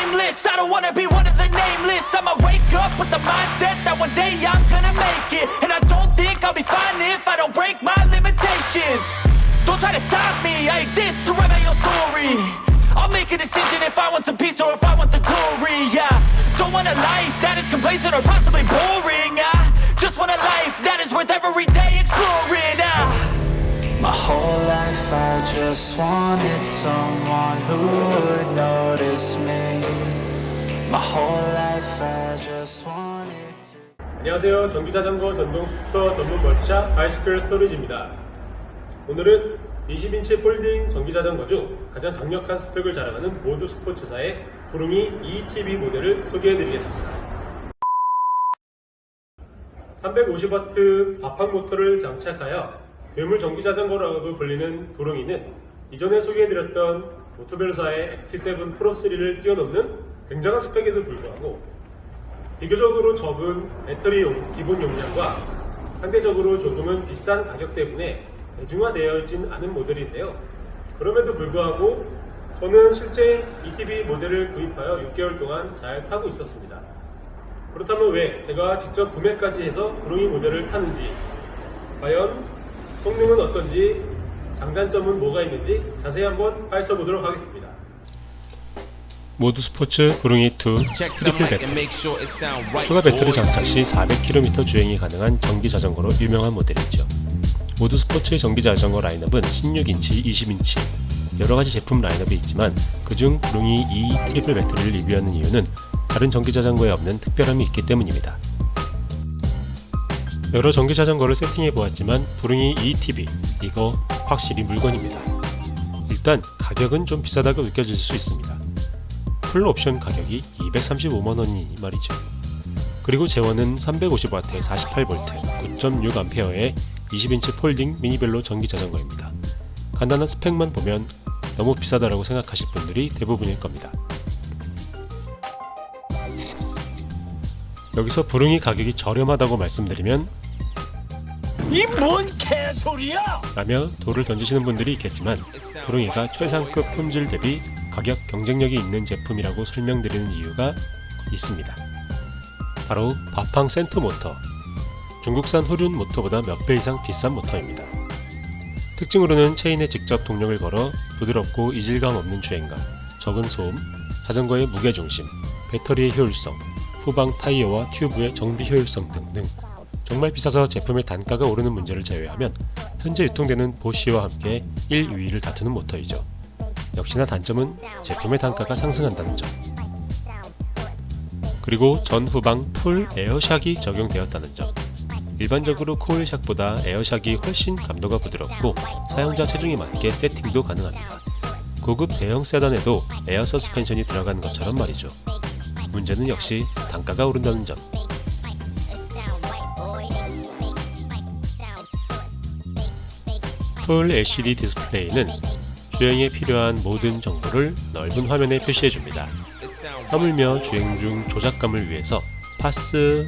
aimless. I don't wanna be one of the nameless. I'ma wake up with the mindset that one day I'm gonna make it. And I don't think I'll be fine if I don't break my limitations. Don't try to stop me. I exist to write my own story. I'll make a decision if I want some peace or if I want the glory. Yeah, don't want a life that is complacent or possibly boring. I just want a life that is worth every day exploring. My whole life I just wanted someone who would notice me. My whole life I just wanted to. 안녕하세요. 전기자전거 전동 스쿠터 전문 멀티샵 바이시클 스토리지입니다. 오늘은 20인치 폴딩 전기자전거 중 가장 강력한 스펙을 자랑하는 모두 스포츠사의 구릉이 ETB 모델을 소개해드리겠습니다. 350W 바팡 모터를 장착하여 괴물 전기자전거라고 불리는 구릉이는 이전에 소개해드렸던 모토벨사의 XT7 프로3를 뛰어넘는 굉장한 스펙에도 불구하고 비교적으로 적은 배터리 용- 기본 용량과 상대적으로 조금은 비싼 가격 때문에 대중화되어 있진 않은 모델인데요. 그럼에도 불구하고 저는 실제 ETB 모델을 구입하여 6개월 동안 잘 타고 있었습니다. 그렇다면 왜 제가 직접 구매까지 해서 구릉이 모델을 타는지, 과연 성능은 어떤지, 장단점은 뭐가 있는지 자세히 한번 파헤쳐 보도록 하겠습니다. 모두 스포츠 구릉이 2 Check the 트리플 mic 배터리. 추가 배터리. 장착 시 400km 주행이 가능한 전기 자전거로 유명한 모델이죠. 모두 스포츠의 전기 자전거 라인업은 16인치, 20인치 여러 가지 제품 라인업이 있지만 그중 룽이 이 트리플 배터리를 리뷰하는 이유는 다른 전기 자전거에 없는 특별함이 있기 때문입니다. 여러 전기 자전거를 세팅해 보았지만 부릉이 ETB 이거 확실히 물건입니다. 일단 가격은 좀 비싸다고 느껴질 수 있습니다. 풀 옵션 가격이 235만 원이니 말이죠. 그리고 제원은 350W에 48V, 9.6A의 20인치 폴딩 미니벨로 전기 자전거입니다. 간단한 스펙만 보면 너무 비싸다라고 생각하실 분들이 대부분일 겁니다. 여기서 부릉이 가격이 저렴하다고 말씀드리면 이 뭔 개소리야! 라며 돌을 던지시는 분들이 있겠지만 부릉이가 최상급 품질 대비 가격 경쟁력이 있는 제품이라고 설명드리는 이유가 있습니다. 바로 바팡 센터 모터. 중국산 후륜 모터보다 몇 배 이상 비싼 모터입니다. 특징으로는 체인에 직접 동력을 걸어 부드럽고 이질감 없는 주행감, 적은 소음, 자전거의 무게중심, 배터리의 효율성, 후방 타이어와 튜브의 정비 효율성 등등 정말 비싸서 제품의 단가가 오르는 문제를 제외하면 현재 유통되는 보쉬와 함께 1, 2위를 다투는 모터이죠. 역시나 단점은 제품의 단가가 상승한다는 점. 그리고 전 후방 풀 에어샥이 적용되었다는 점. 일반적으로 코일샥보다 에어샥이 훨씬 감도가 부드럽고 사용자 체중에 맞게 세팅도 가능합니다. 고급 대형 세단에도 에어 서스펜션이 들어간 것처럼 말이죠. 문제는 역시 단가가 오른다는 점. 풀 LCD 디스플레이는 주행에 필요한 모든 정보를 넓은 화면에 표시해 줍니다. 하물며 주행 중 조작감을 위해서 파스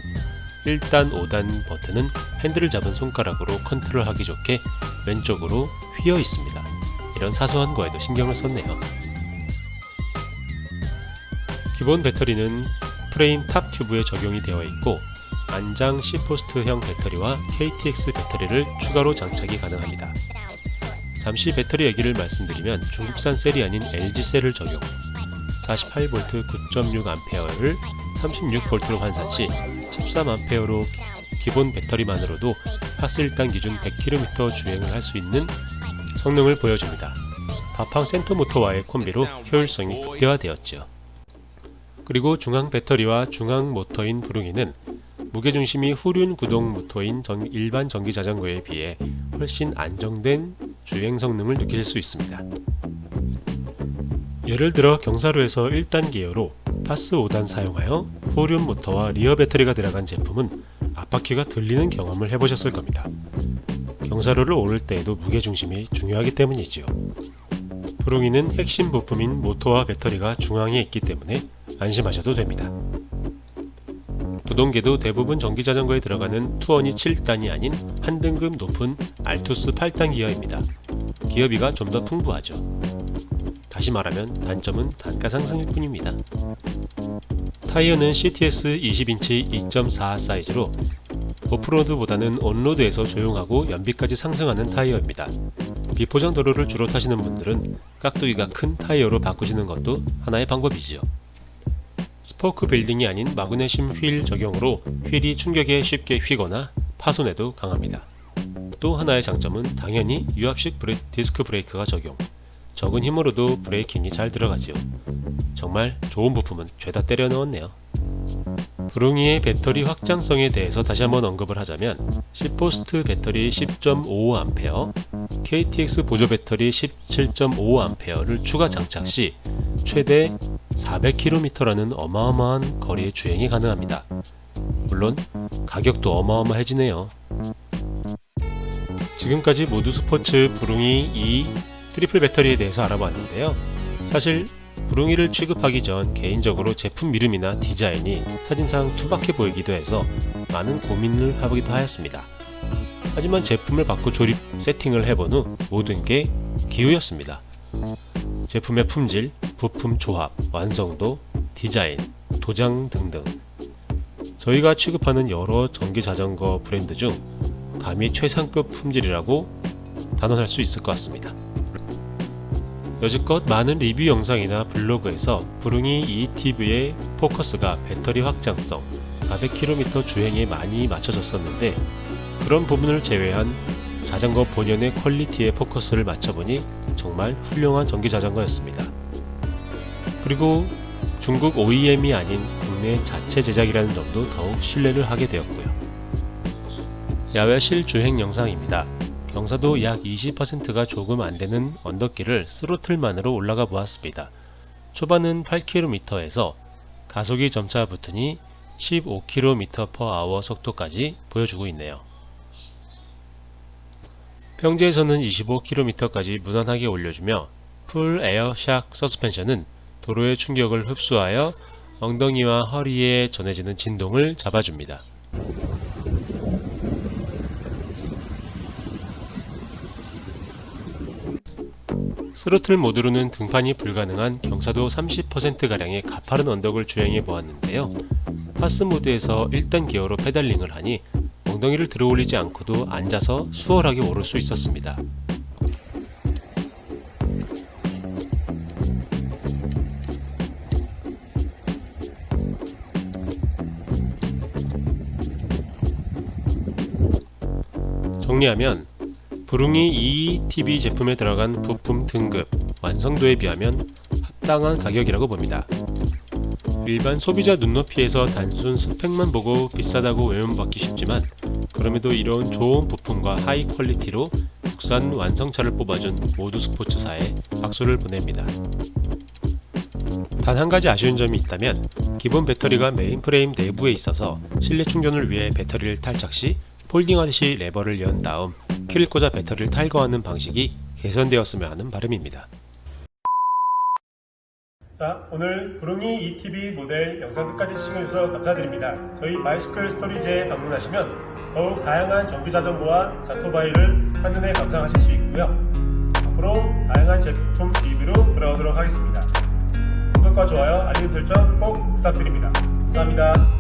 1단 5단 버튼은 핸들을 잡은 손가락으로 컨트롤하기 좋게 왼쪽으로 휘어 있습니다. 이런 사소한 거에도 신경을 썼네요. 기본 배터리는 프레임 탑 튜브에 적용이 되어 있고 안장 C포스트형 배터리와 KTX 배터리를 추가로 장착이 가능합니다. 잠시 배터리 얘기를 말씀드리면 중국산 셀이 아닌 LG셀을 적용 48V 9.6A를 36V로 환산 시 13A로 기본 배터리만으로도 파스 1단 기준 100km 주행을 할 수 있는 성능을 보여줍니다. 바팡 센터 모터와의 콤비로 효율성이 극대화되었죠. 그리고 중앙 배터리와 중앙 모터인 부릉이는 무게중심이 후륜 구동 모터인 전- 일반 전기 자전거에 비해 훨씬 안정된 주행 성능을 느끼실 수 있습니다. 예를 들어 경사로에서 1단 기어로 파스 5단 사용하여 후륜 모터와 리어 배터리가 들어간 제품은 앞바퀴가 들리는 경험을 해보셨을 겁니다. 경사로를 오를 때에도 무게중심이 중요하기 때문이지요. 부릉이는 핵심 부품인 모터와 배터리가 중앙에 있기 때문에 안심하셔도 됩니다. 부동계도 대부분 전기자전거에 들어가는 투어니 7단이 아닌 한 등급 높은 알투스 8단 기어입니다. 기어비가 좀 더 풍부하죠. 다시 말하면 단점은 단가 상승일 뿐입니다. 타이어는 CTS 20인치 2.4 사이즈로 오프로드보다는 온로드에서 조용하고 연비까지 상승하는 타이어입니다. 비포장 도로를 주로 타시는 분들은 깍두기가 큰 타이어로 바꾸시는 것도 하나의 방법이지요. 스포크 빌딩이 아닌 마그네슘 휠 적용으로 휠이 충격에 쉽게 휘거나 파손에도 강합니다. 또 하나의 장점은 당연히 유압식 브레, 디스크 브레이크가 적용. 적은 힘으로도 브레이킹이 잘 들어가지요. 정말 좋은 부품은 죄다 때려 넣었네요. 브룽이의 배터리 확장성에 대해서 다시 한번 언급을 하자면 시포스트 배터리 10.55A, KTX 보조 배터리 17.5A를 추가 장착 시 최대 400km라는 어마어마한 거리의 주행이 가능합니다. 물론 가격도 어마어마해지네요. 지금까지 모두 스포츠 부릉이 2 트리플 배터리에 대해서 알아봤는데요. 사실 부릉이를 취급하기 전 개인적으로 제품 이름이나 디자인이 사진상 투박해 보이기도 해서 많은 고민을 하기도 하였습니다. 하지만 제품을 받고 조립 세팅을 해본 후 모든 게 기우였습니다. 제품의 품질, 부품 조합, 완성도, 디자인, 도장 등등. 저희가 취급하는 여러 전기 자전거 브랜드 중 감히 최상급 품질이라고 단언할 수 있을 것 같습니다. 여지껏 많은 리뷰 영상이나 블로그에서 부릉이 ETV의 포커스가 배터리 확장성, 400km 주행에 많이 맞춰졌었는데 그런 부분을 제외한 자전거 본연의 퀄리티에 포커스를 맞춰보니 정말 훌륭한 전기 자전거였습니다. 그리고 중국 OEM이 아닌 국내 자체 제작이라는 점도 더욱 신뢰를 하게 되었고요. 야외 실주행 영상입니다. 경사도 약 20%가 조금 안 되는 언덕길을 스로틀만으로 올라가 보았습니다. 초반은 8km에서 가속이 점차 붙으니 15km/h 속도까지 보여주고 있네요. 평지에서는 25km까지 무난하게 올려주며 풀 에어 샥 서스펜션은 도로의 충격을 흡수하여 엉덩이와 허리에 전해지는 진동을 잡아줍니다. 스로틀 모드로는 등판이 불가능한 경사도 30%가량의 가파른 언덕을 주행해 보았는데요. 파스 모드에서 1단 기어로 페달링을 하니 엉덩이를 들어 올리지 않고도 앉아서 수월하게 오를 수 있었습니다. 정리하면 부릉이 ETB 제품에 들어간 부품 등급, 완성도에 비하면 합당한 가격이라고 봅니다. 일반 소비자 눈높이에서 단순 스펙만 보고 비싸다고 외면받기 쉽지만 그럼에도 이런 좋은 부품과 하이 퀄리티로 국산 완성차를 뽑아준 모두 스포츠사에 박수를 보냅니다. 단 한 가지 아쉬운 점이 있다면 기본 배터리가 메인 프레임 내부에 있어서 실내 충전을 위해 배터리를 탈착 시 폴딩하듯이 레버를 연 다음 키를 꽂아 배터리를 탈거하는 방식이 개선되었으면 하는 바람입니다. 자, 오늘 부릉이 ETB 모델 영상 끝까지 시청해주셔서 감사드립니다. 저희 마이시클 스토리지에 방문하시면 더욱 다양한 전기 자전거와 자토바이를 한눈에 감상하실 수 있고요. 앞으로 다양한 제품 리뷰로 돌아오도록 하겠습니다. 구독과 좋아요, 알림 설정 꼭 부탁드립니다. 감사합니다.